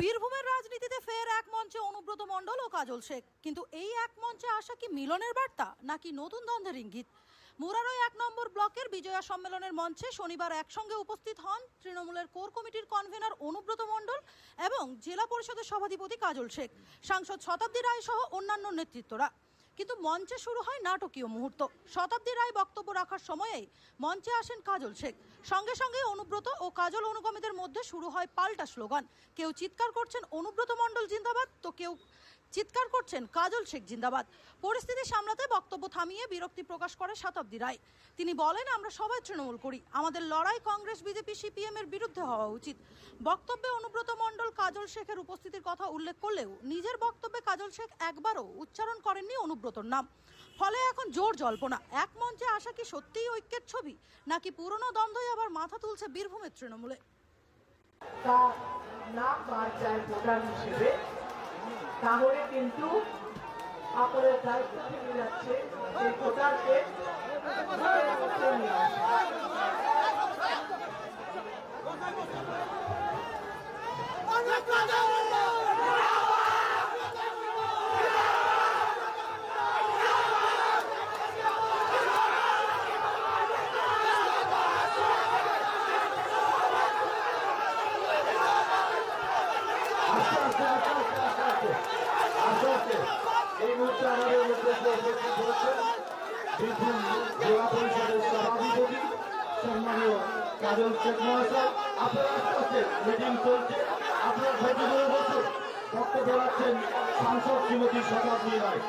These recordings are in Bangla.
বীরভূমের রাজনীতিতে ফের এক মঞ্চে অনুব্রত মণ্ডল ও কাজল শেখ। কিন্তু এই এক মঞ্চে আসা কি মিলনের বার্তা, নাকি নতুন দ্বন্দ্বের ইঙ্গিত? মুরারই এক নম্বর ব্লকের বিজয়া সম্মেলনের মঞ্চে শনিবার একসঙ্গে উপস্থিত হন তৃণমূলের কোর কমিটির কনভেনর অনুব্রত মণ্ডল এবং জেলা পরিষদের সভাধিপতি কাজল শেখ, সাংসদ শতাব্দী রায় সহ অন্যান্য নেতৃত্বরা। কিন্তু মঞ্চে শুরু হয় নাটকীয় মুহূর্ত। শতাব্দী রায় বক্তব্য রাখার সময়েই মঞ্চে আসেন কাজল শেখ। সঙ্গে সঙ্গে অনুব্রত ও কাজল অনুগমীদের মধ্যে শুরু হয় পাল্টা স্লোগান। কেউ চিৎকার করছেন, অনুব্রত মণ্ডল জিন্দাবাদ। তো কেউ চিৎকার করছেন কাজল শেখ জিন্দাবাদ। পরিস্থিতি সামলাতে বক্তব্য থামিয়ে বিরক্তি প্রকাশ করে শতাব্দী রায়। তিনি বলেন, আমরা সবাই তৃণমূল করি। আমাদের লড়াই কংগ্রেস, বিজেপি, সিপিএম এর বিরুদ্ধে হওয়া উচিত। বক্তব্যে অনুব্রত মণ্ডল কাজল শেখের উপস্থিতির কথা উল্লেখ করলেও নিজের বক্তব্যে কাজল শেখ একবারও উচ্চারণ করেননি অনুব্রতর নাম। ফলে এখন জোর জল্পনা। এক মঞ্চে আসা কি সত্যিই ঐক্যের ছবি, নাকি পুরনো দ্বন্দ্বই আবার মাথা তুলছে বীরভূমের তৃণমূলে? তা হিসেবে তাহলে কিন্তু আপনাদের দায়িত্ব থেকে যাচ্ছে সেই ভোটারকে ভোটের মধ্যে নিয়ে আসা। আজকে এই মুহূর্তে আমাদের মধ্যে যে উপস্থিত হয়েছেন বীরভূম জেলা পরিষদের সভাধিপতি সম্মানীয় কাজল শেখ মহাশয় আপনারা আস্তে আস্তে মিটিং চলছে আপনারা ধরে বসুন বক্তব্য রাখছেন সাংসদ শ্রীমতী শতাব্দী রায়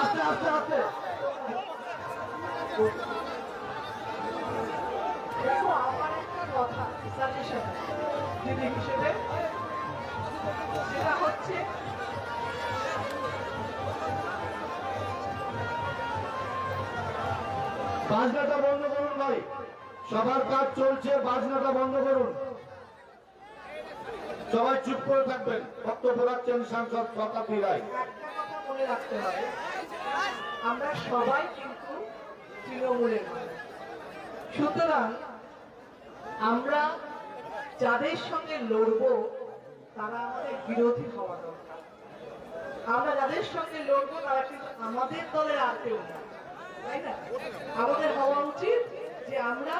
আস্তে আস্তে আস্তে কথা সাজেশন সেটা হচ্ছে বাজনাটা বন্ধ করুন ভাই। সবার কাজ চলছে, বাজনাটা বন্ধ করুন। সবাই চুপ করে থাকবেন, বক্তব্য রাখছেন সাংসদ শতাব্দী রায়। আমরা সবাই কিন্তু তৃণমূলের সুতরাং আমরা যাদের সঙ্গে লড়বো, তারা আমাদের বিরোধী হওয়া দরকার। আমরা যাদের সঙ্গে লড়বো, তারা কিন্তু আমাদের দলের আর কেউ না। তাই না আমাদের হওয়া উচিত যে আমরা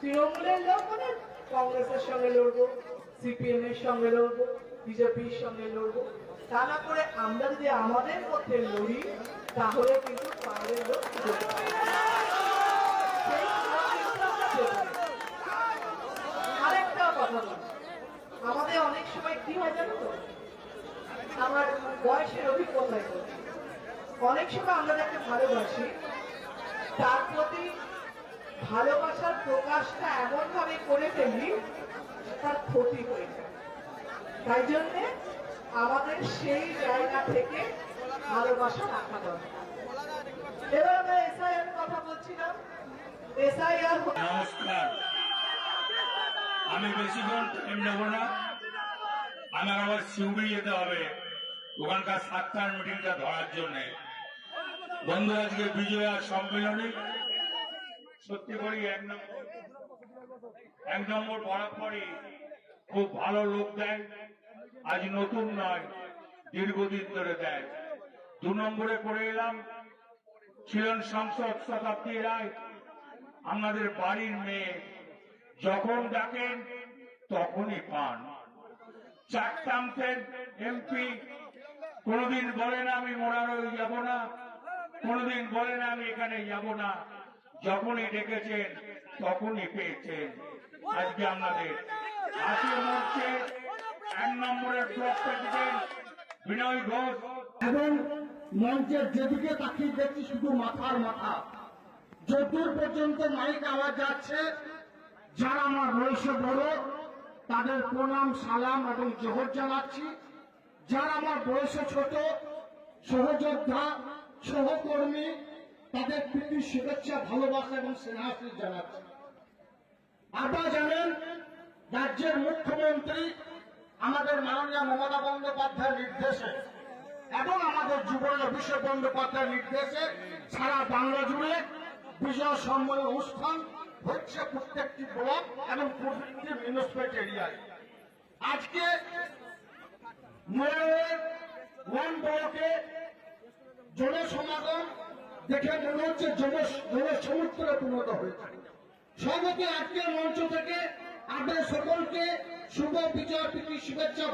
তৃণমূলের লোক মানে কংগ্রেসের সঙ্গে লড়বো সিপিএম এর সঙ্গে লড়বো, বিজেপির সঙ্গে লড়বো। তা না করে আমরা যদি আমাদের মধ্যে লড়ি, তাহলে কিন্তু বাইরের লোক। আরেকটা কথা আমাদের অনেক সময় কি হয় জানো তো? আমার বয়সের অভিজ্ঞতায় অনেক সময় আমরা যাকে ভালোবাসি ভালোবাসার প্রকাশটা এমন ভাবে করে ফেলি, তার ক্ষতি হয়ে তাই জন্যে আমাদের সেই জায়গা থেকে ভালোবাসা রাখা দরকার। এবার আমি না। আমার আবার যেতে হবে। ওখানকার ধরার জন্য। বন্ধু আজকে বিজয়া সম্মেলনে সত্যি করি এক নম্বর এক নম্বর বরাবরই খুব ভালো লোক দেয়, আজ নতুন নয়, দীর্ঘদিন ধরে দেয়। দু নম্বরে করে এলাম, ছিলেন সংসদ শতাব্দী রায়, আমাদের বাড়ির মেয়ে। যখন ডাকেন, তখনই পান। চারটামতেন এমপি, কোনদিন বলেন আমি মোরারই যাব না, কোনদিন বলেন আমি এখানে যাব না। যখনই ডেকেছেন, তখনই পেয়েছেন। আজকে আমাদের আশির মঞ্চে এক নম্বরের ব্লক প্রেসিডেন্ট বিনয় ঘোষ। এবং মঞ্চের যেদিকে তাকিয়ে দেখছি শুধু মাথার মাথা। যতদূর পর্যন্ত মাইক আওয়াজ যাচ্ছে, যারা আমার বয়সে বড়, তাদের প্রণাম, সালাম এবং জোহর জানাচ্ছি। যারা আমার বয়সে ছোট, সহযোদ্ধা, সহকর্মী তাদের প্রীতি, শুভেচ্ছা, ভালোবাসা এবং স্নেহাশীষ জানাচ্ছি। আপনারা জানেন, রাজ্যের মুখ্যমন্ত্রী আমাদের মাননীয় মমতা বন্দ্যোপাধ্যায়ের নির্দেশে এবং আমাদের যুবরাজ অভিষেক বন্দ্যোপাধ্যায়ের নির্দেশে সারা বাংলা জুড়ে বিজয় সম্মেলন অনুষ্ঠান হচ্ছে প্রত্যেকটি ব্লক এবং প্রত্যেকটি মিউনিসিপ্যালিটি এরিয়ায় আজকে ময়ূরের ওয়ান ব্লকে জনসমাগম দেখে মনে হচ্ছে জন জনসমুদ্রে পরিণত হয়েছে। সর্বত আজকের মঞ্চ থেকে আপনার সকলকে শুভ বিজয় প্রীতি শুভেচ্ছা